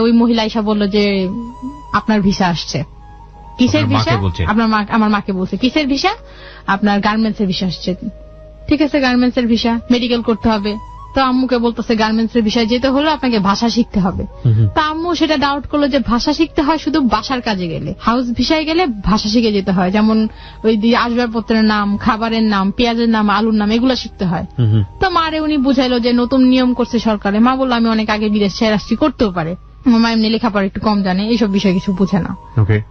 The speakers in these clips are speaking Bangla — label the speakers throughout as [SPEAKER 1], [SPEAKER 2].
[SPEAKER 1] ওই মহিলা এসে বলল যে আপনার ভিসা আসছে। কিসের ভিসা? আপনার মা আমার মাকে বলছে। কিসের ভিসা আপনার গার্মেন্টস এর ভিসা আসছে। ঠিক আছে গার্মেন্টস এর ভিসা মেডিকেল করতে হবে। তো আম্মুকে বলতেছে গার্মেন্টস এর বিষয় যেতে হলে আপনাকে ভাষা শিখতে হবে। তা আম্মু সেটা ডাউট করল যে ভাষা শিখতে হয় শুধু বাসার কাজে গেলে। হাউস ভিসায় গেলে ভাষা শিখে যেতে হয়। যেমন ওই দিয়ে আসবাবপত্রের নাম খাবারের নাম পেঁয়াজের নাম আলুর নাম এগুলো শিখতে হয়। তো মারে উনি বুঝাইলো যে নতুন নিয়ম করছে সরকারে। মা বলল আমি অনেক আগে বিদেশ ছেড়ে আসছি করতেও পারে। আমার মা এমনি লেখাপড়া একটু কম জানে এইসব বিষয় কিছু বুঝে না।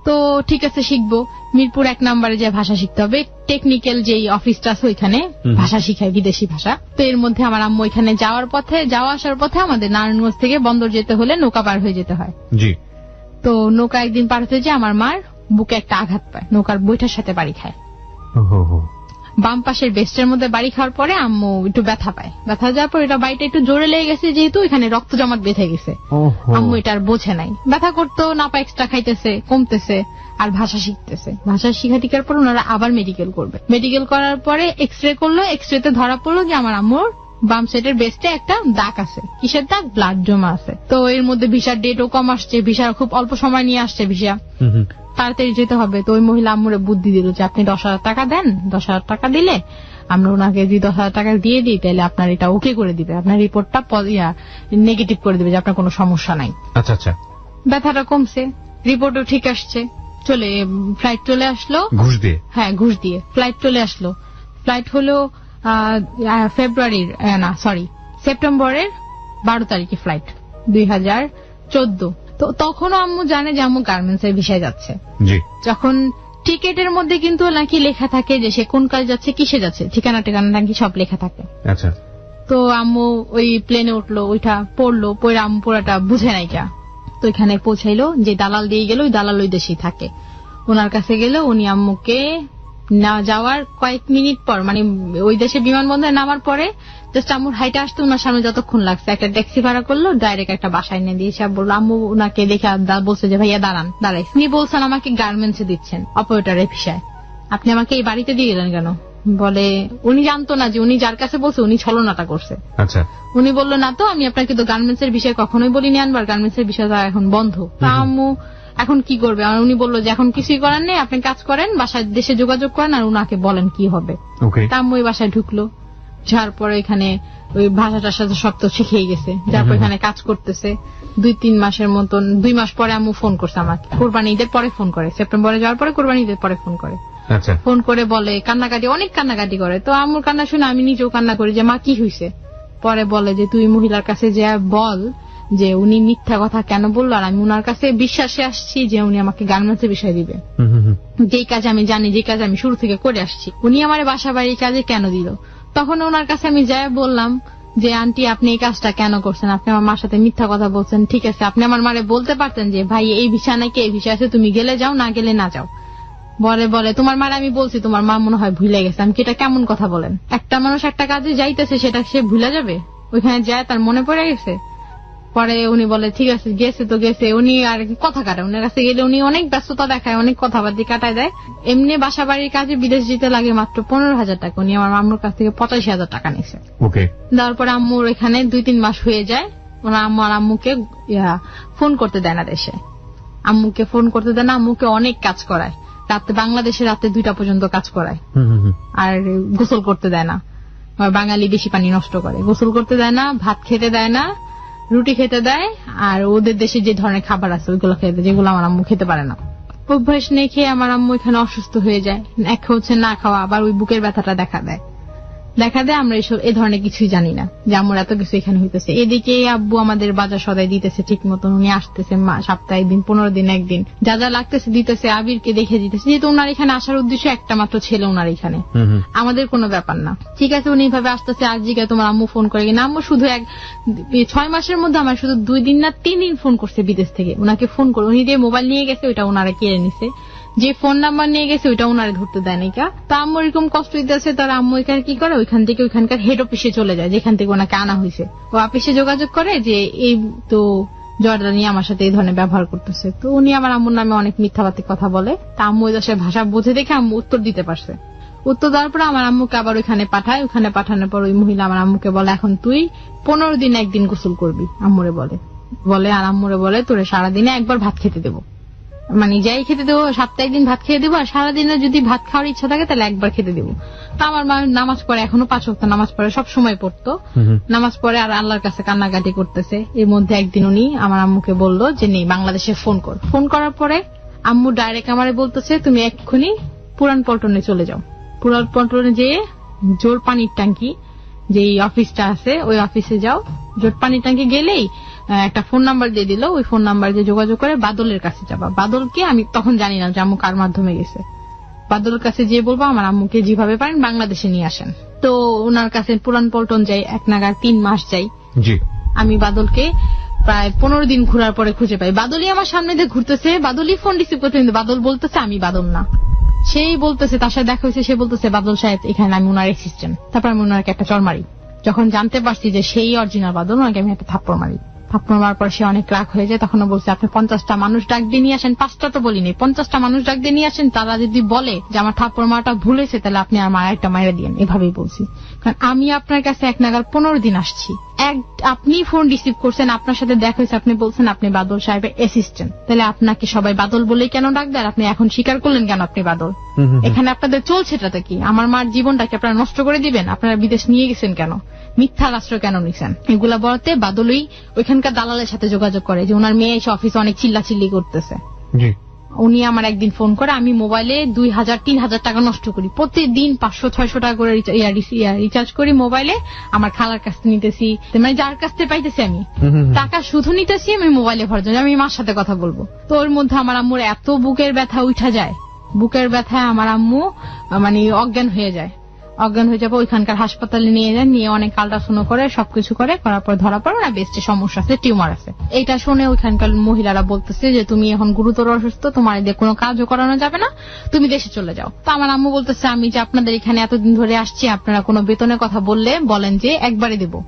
[SPEAKER 1] তো ঠিক আছে শিখব। মিরপুর এক নম্বরে যে ভাষা শিখতে হবে টেকনিক্যাল যেই অফিসটা আছে ওইখানে ভাষা শিখায় বিদেশি ভাষা। তো এর মধ্যে আমার আম্মু ওইখানে যাওয়ার পথে যাওয়া আসার পথে আমাদের নারায়ণগঞ্জ থেকে বন্দর যেতে হলে নৌকা পার হয়ে যেতে হয়।
[SPEAKER 2] জি।
[SPEAKER 1] তো নৌকা একদিন পার হতে যে আমার মার বুকে একটা আঘাত পায় নৌকার বৈঠার সাথে বাড়ি খায়। বাম পাশের বেস্টের মধ্যে বাড়ি খাওয়ার পরে আম্মু একটু ব্যথা পায়। ব্যথা যাওয়ার পর এটা বাড়িটা একটু জোরে লেগে গেছে যেহেতু এখানে রক্ত জমাট বেঁধে গেছে। আম্মু এটা আর বোঝে নাই। ব্যথা করতো নাপা এক্সট্রা খাইতেছে কমতেছে আর ভাষা শিখতেছে। ভাষা শিখা টিকার পর ওনারা আবার মেডিকেল করবে। মেডিকেল করার পরে এক্স রে করল এক্স রেতে ধরা পড়ল যে আমার আম্মুর বাম সাইডের বেস্টে একটা দাগ আছে। কিসের দাগ? ব্লাড জমা আছে। তো এর মধ্যে ভিসার ডেটও কম আসছে ভিসা খুব অল্প সময় নিয়ে আসছে ভিসা। তাড়াতাড়ি যেতে হবে। তো ওই মহিলা আম্মুরে বুদ্ধি দিল যে আপনি দশ হাজার টাকা দেন দশ হাজার টাকা দিলে আমরা ওনাকে যদি দশ হাজার টাকা দিয়ে দিই তাহলে আপনার এটা ওকে করে দিবে। আপনার রিপোর্টটা নেগেটিভ করে দিবে যে আপনার কোনো সমস্যা নাই।
[SPEAKER 2] আচ্ছা আচ্ছা।
[SPEAKER 1] ব্যথাটা কমছে রিপোর্টও ঠিক আসছে। চলে ফ্লাইট চলে আসলো।
[SPEAKER 2] ঘুষ দিয়ে?
[SPEAKER 1] হ্যাঁ ঘুষ দিয়ে। ফ্লাইট চলে আসলো। ফ্লাইট হলো ফেব্রুয়ারির না সরি সেপ্টেম্বরের বারো তারিখে ফ্লাইট দুই হাজার চোদ্দ। তো তখনও আম্মু জানে যে আম্মু গার্মেন্টস এর বিষয়ে যাচ্ছে। যখন টিকেটের মধ্যে কিন্তু নাকি লেখা থাকে যে সে কোন কাজ যাচ্ছে কিসে যাচ্ছে ঠিকানা ঠিকানা নাকি সব লেখা থাকে।
[SPEAKER 2] আচ্ছা।
[SPEAKER 1] তো আম্মু ওই প্লেনে উঠল ওইটা পড়ল পড়ে আম্মু পুরাটা বুঝে নাই যা তো এখানে পৌঁছাইলো যে দালাল দিয়ে গেল ওই দালাল ওই দেশেই থাকে। ওনার কাছে গেল উনি আম্মুকে না যাওয়ার কয়েক মিনিট পর মানে ওই দেশে বিমানবন্দরে নামার পরে জাস্ট আম্মুর হাইটে আসতে ওনার সামনে যতক্ষণ লাগছে একটা ট্যাক্সি ভাড়া করল ডাইরেক্ট একটা বাসায় এনে দিয়েছে আর বলল আম্মু ওনাকে দেখে বলছে যে ভাইয়া দাঁড়ান দাঁড়াই। উনি বলছেন আমাকে গার্মেন্টসে দিচ্ছেন অপারেটরের ভিসায় আপনি আমাকে এই বাড়িতে দিয়ে গেলেন কেন? বলে উনি জানতো না যে উনি যার কাছে বলছে উনি ছলনাটা করছে।
[SPEAKER 2] আচ্ছা।
[SPEAKER 1] উনি বলল না তো আমি আপনাকে তো গার্মেন্টস এর বিষয়ে কখনোই বলিনি আনবার গার্মেন্টস এর বিষয়টা এখন বন্ধ। তা আম্মু এখন কি করবে? আর উনি বলল যে এখন কিছুই করার নেই আপনি কাজ করেন বাসায় দেশে যোগাযোগ করেন আর উনাকে বলেন কি হবে। তা আম্মু ওই বাসায় ঢুকলো। যার পরে এখানে ওই ভাষাটার সাথে সব তো শিখেই গেছে। যারপর এখানে কাজ করতেছে। দুই তিন মাসের মতন দুই মাস পরে আম্মু ফোন করছে আমাকে। কোরবানি ঈদের পরে ফোন করে। সেপ্টেম্বরে যাওয়ার পরে কোরবানি ঈদের পরে ফোন করে।
[SPEAKER 2] আচ্ছা।
[SPEAKER 1] ফোন করে বলে কান্নাকাটি অনেক কান্নাকাটি করে। তো আম্মুর কান্না শুনে আমি নিজেও কান্না করি যে মা কি হয়েছে পরে বলে যে তুই মহিলার কাছে যে বল যে উনি মিথ্যা কথা কেন বলল আর আমি উনার কাছে বিশ্বাসে আসছি যে উনি আমাকে গার্মেন্টস বিষয় দিবে। যেই কাজ আমি জানি যে কাজ আমি শুরু থেকে করে আসছি উনি আমার বাসা বাড়ির কাজে কেন দিল? তখন ওনার কাছে আমি যাই বললাম যে, আন্টি, আপনি এই কাজটা কেন করছেন? আপনি আমার মার সাথে মিথ্যা কথা বলছেন। ঠিক আছে, আপনি আমার মারে বলতে পারতেন যে, ভাই, এই বিষয় নাকি, এই বিষয় আছে, তুমি গেলে যাও, না গেলে না যাও। বলে বলে, তোমার মারে আমি বলছি, তোমার মা মনে হয় ভুলে গেছে। আমি এটা কেমন কথা বলেন? একটা মানুষ একটা কাজে যাইতেছে, সেটা সে ভুলে যাবে? ওইখানে যায় তার মনে পড়ে গেছে? পরে উনি বলে ঠিক আছে গেছে তো গেছে। উনি আর কথা কাটায়। উনার কাছে গেলে উনি অনেক ব্যস্ততা দেখায় অনেক কথাবার্তি কাটায় দেয়। এমনি বাসা বাড়ির কাজে বিদেশ যেতে লাগে মাত্র পনেরো হাজার টাকা। উনি আমার আম্মুর কাছ থেকে পঁচাশি হাজার টাকা নিছে
[SPEAKER 2] ওকে
[SPEAKER 1] দেওয়ার পরে আম্মুর এখানে দুই তিন মাস হয়ে যায়। ওনার আম্মু আর আম্মুকে ফোন করতে দেয় না দেশে। আম্মুকে ফোন করতে দেয় না আম্মুকে অনেক কাজ করায়। রাতে বাংলাদেশে রাতে দুইটা পর্যন্ত কাজ করায়। আর গোসল করতে দেয় না। বাঙালি বেশি পানি নষ্ট করে। গোসল করতে দেয় না ভাত খেতে দেয় না। রুটি খেতে দেয়, আর ওদের দেশে যে ধরনের খাবার আছে, ওইগুলো খেতে যেগুলো আমার আম্মু খেতে পারে না। অভ্যাস নেই খেয়ে আমার আম্মু এখানে অসুস্থ হয়ে যায়। এক হচ্ছে না খাওয়া, আবার ওই বুকের ব্যথাটা দেখা দেয়। দেখা দেয় আমরা এসব এ ধরনের কিছুই জানি না। যে আমার এত কিছু এখানে হইতেছে। এদিকে আব্বু আমাদের বাজার সদাই দিতেছে ঠিক মতন উনি আসতেছে মা- সপ্তাহে একদিন পনেরো দিন একদিন। যা যা লাগতেছে দিতেছে আবিরকে দেখে দিতেছে। যেহেতু ওনার এখানে আসার উদ্দেশ্য একটা মাত্র ছেলে ওনার এখানে। আমাদের কোনো ব্যাপার না। ঠিক আছে উনি এইভাবে আসতেছে আজ জিজ্ঞাসা তোমার আম্মু ফোন করে কিনা আম্মু শুধু এক ছয় মাসের মধ্যে আমার শুধু দুই দিন না তিন দিন ফোন করছে বিদেশ থেকে। ওনাকে ফোন করে উনি যে মোবাইল নিয়ে গেছে ওইটা ওনারা কেড়ে নিছে। যে ফোন নাম্বার নিয়ে গেছে, ওইটা ওনারে ধরতে দেয় নাই কা। তা আম্মু এরকম কষ্ট দিতেছে, তার আম্মু এখানে কি করে? ওইখান থেকে ওইখানকার হেড অফিসে চলে যায়, যেখান থেকে ওনাকে আনা হয়েছে। ও অফিসে যোগাযোগ করে যে, এই তো জর্দানি আমার সাথে এই ধরনের ব্যবহার করতেছে। তো উনি আমার আম্মুর নামে অনেক মিথ্যাবাতিক কথা বলে। তা আম্মু ওই দেশের ভাষা বুঝে দেখে আম্মু উত্তর দিতে পারছে। উত্তর দেওয়ার পর আমার আম্মুকে আবার ওইখানে পাঠায়। ওখানে পাঠানোর পর ওই মহিলা আমার আম্মুকে বলে, এখন তুই পনেরো দিন একদিন গোসল করবি, আম্মুরে বলে। বলে, আর আম্মুরে বলে, তোরে সারাদিনে একবার ভাত খেতে দেবো। মানে যাই খেতে দেবো সপ্তাহে দিন ভাত খেয়ে দেবো আর সারাদিনে যদি ভাত খাওয়ার ইচ্ছা থাকে তাহলে একবার খেতে দেবো। তো আমার মা নামাজ পড়ে এখনও পাঁচ ওয়াক্ত নামাজ পড়ে সব সময় পড়তো। নামাজ পড়ে আর আল্লাহর কাছে কান্নাকাটি করতেছে। এর মধ্যে একদিন উনি আমার আম্মুকে বলল যে নেই বাংলাদেশে ফোন কর। ফোন করার পরে আম্মু ডাইরেক্ট আমারে বলতেছে তুমি এক্ষুনি পুরান পল্টনে চলে যাও। পুরান পল্টনে যেয়ে জোর পানির ট্যাঙ্কি যে অফিসটা আছে ওই অফিসে যাও। জোর পানির ট্যাঙ্কি গেলেই একটা ফোন নাম্বার দিয়ে দিল ওই ফোন নাম্বার দিয়ে যোগাযোগ করে বাদলের কাছে যাবা। বাদলকে আমি তখন জানি না যে আম্মু কার মাধ্যমে গেছে। বাদলের কাছে যে বলব আমার আম্মুকে যেভাবে পারেন বাংলাদেশে নিয়ে আসেন। তো ওনার কাছে পুরান পল্টন যাই এক নাগার তিন মাস যাই। আমি বাদলকে প্রায় পনেরো দিন ঘোরার পরে খুঁজে পাই। বাদলই আমার সামনে দিয়ে ঘুরতেছে বাদলই ফোন রিসিভ করতে কিন্তু বাদল বলতেছে আমি বাদল না। সেই বলতেছে তার সাথে দেখা হয়েছে সে বলতেছে বাদল সাহেব এখানে আমি ওনার অ্যাসিস্ট্যান্ট তারপর আমি ওনাকে একটা চর মারি। যখন জানতে পারছি যে সেই অরিজিনাল বাদল ওনাকে আমি একটা থাপ্পড় মারি। থাপ্পড় মারার পর সে অনেক রাগ হয়ে যায় তখন বলছে, আপনি পঞ্চাশটা মানুষ ডাক দিয়ে নিয়ে আসেন, পাঁচটা তো বলিনি। পঞ্চাশটা মানুষ ডাক দিয়ে নিয়ে আসেন, তারা যদি বলে যে আমার ঠাকুর মারাটা ভুলেছে তাহলে আপনি আমার একটা মায়ের দিয়েন। এভাবেই বলছি। কারণ আমি আপনার কাছে এক নাগাল পনেরো দিন আসছি। এক আপনি ফোন রিসিভ করছেন আপনার সাথে দেখা হয়েছে আপনি বলছেন আপনি বাদল সাহেবের অ্যাসিস্ট্যান্ট তাহলে আপনাকে সবাই বাদল বলেই কেন ডাকবে আর আপনি এখন স্বীকার করলেন কেন আপনি বাদল। এখানে আপনাদের চলছেটা কি? আমার মার জীবনটাকে আপনারা নষ্ট করে দিবেন? আপনারা বিদেশ নিয়ে গেছেন কেন? মিথ্যা রাষ্ট্র কেন নিছেন? এগুলা বলতে বাদলই ওইখানকার দালালের সাথে যোগাযোগ করে যে ওনার মেয়ে এসে অফিসে অনেক চিল্লাচিল্লি করতেছে। উনি আমার একদিন ফোন করে আমি মোবাইলে দুই হাজার তিন হাজার টাকা নষ্ট করি। প্রতিদিন পাঁচশো ছয়শো টাকা করে রিচার্জ করি মোবাইলে। আমার খালার কাছ থেকে নিতেছি। মানে যার কাছ থেকে পাইতেছি আমি। টাকা শুধু নিতেছি আমি মোবাইলে ভরার জন্য। আমি মার সাথে কথা বলব। তো ওর মধ্যে আমার আম্মুর এত বুকের ব্যথা উঠা যায়। বুকের ব্যথায় আমার আম্মু মানে অজ্ঞান হয়ে যায়। অজ্ঞান হয়ে যাবে, ওইখানকার হাসপাতালে নিয়ে যায় নিয়ে অনেক আল্ট্রাসাউন্ড করে, সবকিছু করে, করার পর ধরা পড়ে না বেস্টে সমস্যা আছে টিউমার আছে এটা শুনে ওইখানকার মহিলারা বলতেছে যে, তুমি এখন গুরুতর অসুস্থ, তোমার এদের কোনো কাজও করানো যাবে না, তুমি দেশে চলে যাও তো আমার আম্মু বলতেছে, আমি যে আপনাদের এখানে এতদিন ধরে আসছি, আপনারা কোনো বেতনের কথা বললে বলেন যে, একবারই দেবো।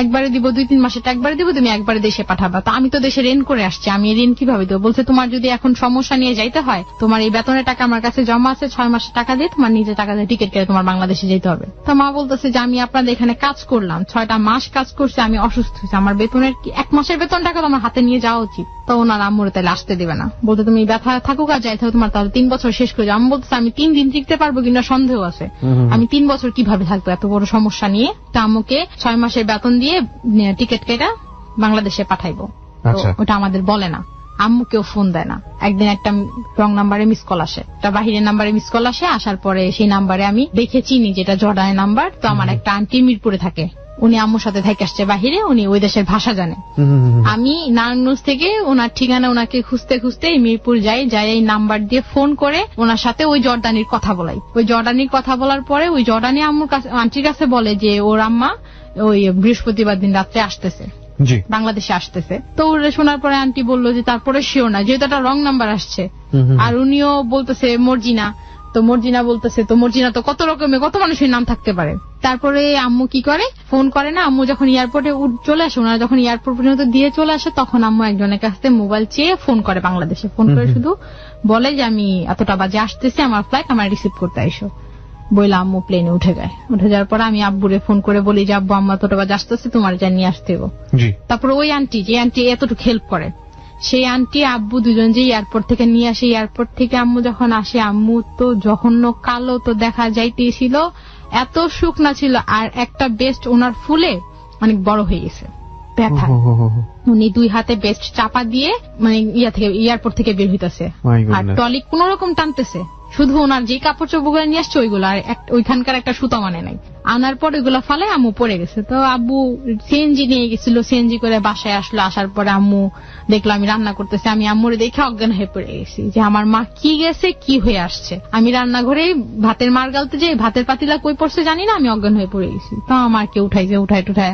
[SPEAKER 1] একবারে দিব দুই তিন মাসের একবারে দিব তুমি একবারে দেশে পাঠাবা। তো আমি তো দেশে ঋণ করে আসছি আমি ঋণ কীভাবে দেবো? বলছে তোমার যদি এখন সমস্যা নিয়ে যাইতে হয় তোমার এই বেতনের টাকা আমার কাছে জমা আছে ছয় মাসের টাকা দিয়ে তোমার নিজে টাকা দিয়ে টিকিট কেটে তোমার বাংলাদেশে যেতে হবে। তো মা বলতেছে যে আমি আপনাদের এখানে কাজ করলাম ছয়টা মাস কাজ করছি আমি অসুস্থ হয়েছি। আমার বেতনের এক মাসের বেতন টাকা তো আমার হাতে নিয়ে যাওয়া উচিত। তো ওনার আম্মুরে তাহলে আসতে দেবে না। বলতে তুমি ব্যথা থাকুক আর যাইতে হবে তোমার তাহলে তিন বছর শেষ করে আমি বলতেছে আমি তিন দিন টিকতে পারব কিনা সন্দেহ আছে। আমি তিন বছর কীভাবে থাকব এত বড় সমস্যা নিয়ে? তা আম্মুকে ছয় মাসের বেতন দিয়ে টিকিট কেটে বাংলাদেশে পাঠাইবো।
[SPEAKER 2] আচ্ছা।
[SPEAKER 1] ওটা আমাদের বলে না। আম্মু কেউ ফোন দেয় না। একদিন একটা রং নাম্বারে মিস কল আসে। একটা বাহিরের নাম্বারে মিস কল আসে আসার পরে সেই নাম্বারে আমি দেখে চিনি যেটা জর্ডানের নাম্বার তো আমার একটা আন্টি মিরপুরে থাকে। উনি আম্মুর সাথে থেকে আসছে বাহিরে উনি ওই দেশের ভাষা জানে। আমি নারায়ণগঞ্জ থেকে ওনার ঠিকানা ওনাকে খুঁজতে খুঁজতে মিরপুর যাই যাই এই নাম্বার দিয়ে ফোন করে ওনার সাথে ওই জর্দানির কথা বলাই। ওই জর্দানির কথা বলার পরে ওই জর্দানি আম্মুর কাছে আন্টির কাছে বলে যে ওর আম্মা ওই বৃহস্পতিবার দিন রাত্রে আসতেছে। বাংলাদেশে আসতেছে। তো ওরা শোনার পরে আন্টি বলল যে তারপরে শিও না যেহেতু একটা রং নাম্বার আসছে। আর উনিও বলতেছে মর্জিনা। তো মর্জিনা বলতেছে তো মর্জিনা তো কত রকমের কত মানুষের নাম থাকতে পারে? তারপরে আম্মু কি করে? ফোন করে না আম্মু যখন এয়ারপোর্টে চলে আসে ওনারা যখন এয়ারপোর্ট পর্যন্ত দিয়ে চলে আসে তখন আম্মু একজনের কাছ থেকে মোবাইল চেয়ে ফোন করে বাংলাদেশে। ফোন করে। শুধু বলে যে আমি এতটা বাজে আসতেছি আমার ফ্লাইট আমার রিসিভ করতে আইসো। বইলা আম্মু প্লেনে উঠে যায়। উঠে যাওয়ার পরে আমি আব্বুরে ফোন করে বলি যে আব্বু আম্মা এতটা বাজে আসতেছে তোমার যা নিয়ে আসতে তারপরে ওই আন্টি যে আন্টি এতটুকু হেল্প করে সেই আন্টি আব্বু দুজন যে এয়ারপোর্ট থেকে নিয়ে আসে এয়ারপোর্ট থেকে আম্মু যখন আসে আম্মু তো জঘন্য কালো তো দেখা যাইতেছিল এত শুকনা ছিল আর একটা বেস্ট ওনার ফুলে অনেক বড় হয়ে গেছে। ব্যথা। উনি দুই হাতে বেস্ট চাপা দিয়ে মানে ইয়া থেকে এয়ারপোর্ট থেকে বের হইতেছে। আর
[SPEAKER 2] টলিক
[SPEAKER 1] টলি কোন রকম টানতেছে। শুধু ওনার যে কাপড় চোপড় নিয়ে আসছে, ওইগুলো ওইখানকার একটা সুতা মানে নাই। আনার পর ওইগুলো ফালে আম্মু পড়ে গেছে। তো আব্বু সিএনজি নিয়ে গেছিল সিএনজি করে বাসায় আসলো, আসার পরে আম্মু দেখল, আমি রান্না করতেছি। আমি আম্মুরে দেখে অজ্ঞান হয়ে পড়ে গেছি যে, আমার মা কি গেছে, কি হয়ে আসছে? আমি রান্নাঘরে ভাতের মার গালতে যে ভাতের পাতিলা কই পড়ছে জানি না, আমি অজ্ঞান হয়ে পড়ে গেছি। তো আমাকে উঠাইছে উঠাই টুঠাই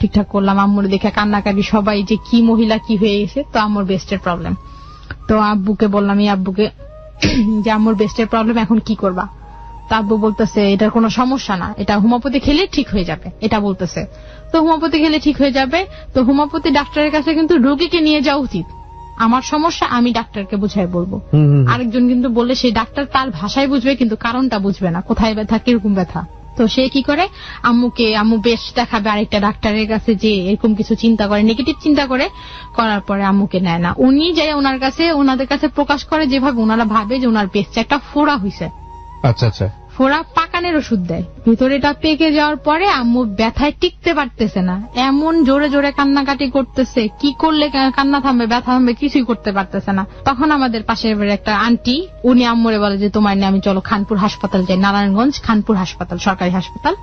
[SPEAKER 1] ঠিকঠাক করলাম। আম্মুরে দেখে কান্নাকাটি, সবাই যে কি মহিলা, কি হয়ে গেছে, তো আম্মুর বেস্টের প্রবলেম তো আব্বুকে বললাম, এই আব্বুকে যে আম্মুর বেস্টের প্রবলেম এখন কি করবা? তা আব্বু বলতেছে এটার কোনো সমস্যা না। এটা হোমিওপ্যাথি খেলে ঠিক হয়ে যাবে। এটা বলতেছে। তো হোমিওপ্যাথি খেলে ঠিক হয়ে যাবে। তো হোমিওপ্যাথি ডাক্তারের কাছে কিন্তু রোগীকে নিয়ে যাওয়া উচিত। আমার সমস্যা আমি ডাক্তারকে বুঝাই বলব। আরেকজন কিন্তু বললে সেই ডাক্তার তার ভাষায় বুঝবে কিন্তু কারণটা বুঝবে না। কোথায় ব্যথা কীরকম ব্যথা? তো সে কি করে? আম্মুকে, আম্মু বেশ দেখাবে আরেকটা ডাক্তারের কাছে যে এরকম কিছু চিন্তা করে নেগেটিভ চিন্তা করে, করার পরে আম্মুকে নেয় না। উনি যাই ওনার কাছে, ওনাদের কাছে প্রকাশ করে যেভাবে ওনারা ভাবে যে ওনার বেশটা একটা ফোড়া হইছে।
[SPEAKER 2] আচ্ছা আচ্ছা।
[SPEAKER 1] ফোড়া পাকানের ওষুধ দেয়। ভিতরেটা পেকে যাওয়ার পরে আম্মু ব্যথায় টিকতে পারতেছে না। এমন জোরে জোরে কান্নাকাটি করতেছে, কি করলে কান্না থামবে, ব্যথা থামবে কিছুই করতে পারতেছে না। তখন আমাদের পাশের একটা আন্টি, উনি আম্মুরে বলে যে, তোমার নিয়ে আমি চলো খানপুর হাসপাতাল যাই। নারায়ণগঞ্জ খানপুর হাসপাতাল, সরকারি হাসপাতাল,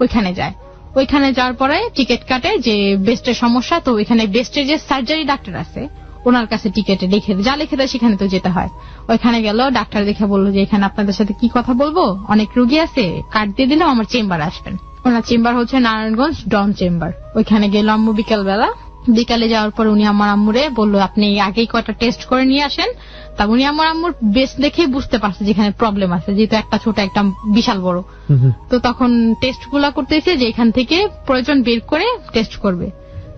[SPEAKER 1] ওইখানে যায়। ওইখানে যাওয়ার পরে টিকিট কাটে যে বেস্টের সমস্যা, তো ওইখানে বেস্টের যে সার্জারি ডাক্তার আছে ওনার কাছে টিকেটে লিখে। যা লিখে দেয় সেখানে তো যেতে হয়। ওইখানে গেল ডাক্তার দেখে বলল যে এখানে আপনাদের সাথে কি কথা বলব? অনেক রুগী আছে কার্ড দিয়ে দিলাম আমার চেম্বার আসবেন। ওনার চেম্বার হচ্ছে নারায়ণগঞ্জ ডন চেম্বার ওইখানে গেল আম্মু বিকেল বেলা বিকালে যাওয়ার পর উনি আমার আম্মুরে বলল আপনি আগেই কয়টা টেস্ট করে নিয়ে আসেন। তা উনি আমার আম্মুর বেশ দেখেই বুঝতে পারছে যেখানে প্রবলেম আছে যেহেতু একটা ছোট একটা বিশাল বড়। তো তখন টেস্টগুলা করতেছে যে এখান থেকে প্রয়োজন বের করে টেস্ট করবে।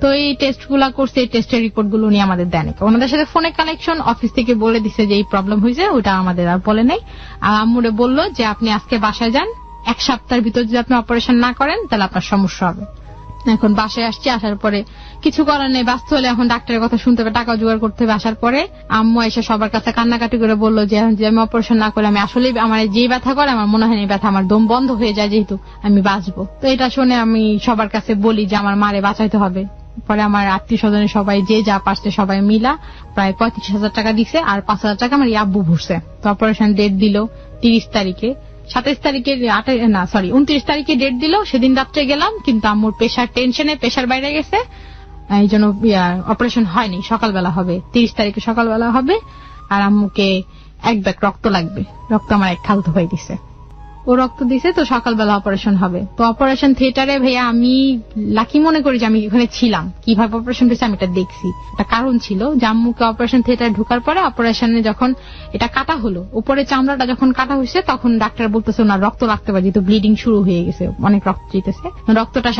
[SPEAKER 1] তো এই টেস্টগুলা করছে, এই টেস্টের রিপোর্টগুলো উনি আমাদের দেন। ওনাদের সাথে ফোনে কানেকশন অফিস থেকে বলে দিছে যে এই প্রবলেম হয়েছে ওটা আমাদের আর বলে নাই। আর আম্মুরে বলল যে, আপনি আজকে বাসায় যান, এক সপ্তাহের ভিতর যদি আপনি অপারেশন না করেন, তাহলে আপনার সমস্যা হবে। এখন বাসায় আসছি, আসার পরে কিছু করার নেই, ব্যস্ত হলে এখন ডাক্তারের কথা শুনতে হবে টাকা জোগাড় করতে হবে। আসার পরে আম্মু এসে সবার কাছে কান্নাকাটি করে বলল যে যে আমি অপারেশন না করে, আমি আসলে আমার যে ব্যথা করে, আমার মনে হয় এই ব্যথা, আমার দম বন্ধ হয়ে যায় যেহেতু, আমি বাঁচবো। তো এটা শুনে আমি সবার কাছে বলি যে, আমার মারে বাঁচাইতে হবে। পরে আমার আত্মীয় স্বজনের সবাই যে যা পারছে সবাই মিলা প্রায় পঁয়ত্রিশ হাজার টাকা দিছে আর পাঁচ হাজার টাকা আমার আব্বু ভরছে। তো অপারেশন ডেট দিল তিরিশ তারিখে। সাতাইশ তারিখে না সরি উনত্রিশ তারিখে ডেট দিল, সেদিন রাত্রে গেলাম, কিন্তু আম্মুর প্রেশার টেনশনে প্রেশার বাইরে গেছে। এই জন্য অপারেশন হয়নি, সকালবেলা হবে। তিরিশ তারিখে সকালবেলা হবে, আর আম্মুকে এক ব্যাগ রক্ত লাগবে। রক্ত আমার এক খালতো হয়ে দিছে। ও রক্ত দিছে, তো সকালবেলা অপারেশন হবে। তো অপারেশন থিয়েটারে ভাইয়া আমি লাকি মনে করি যে আমি এখানে ছিলাম। কীভাবে অপারেশন হয়েছে আমি এটা দেখছি। একটা কারণ ছিল জাম্মুকে অপারেশন থিয়েটারে ঢোকার পরে অপারেশনে যখন এটা কাটা হলো, উপরে চামড়াটা যখন কাটা হয়েছে, তখন ডাক্তার বলতেছে ওনার রক্ত লাগতে পারে, যেহেতু ব্লিডিং শুরু হয়ে গেছে, অনেক রক্ত জিতেছে রক্তটা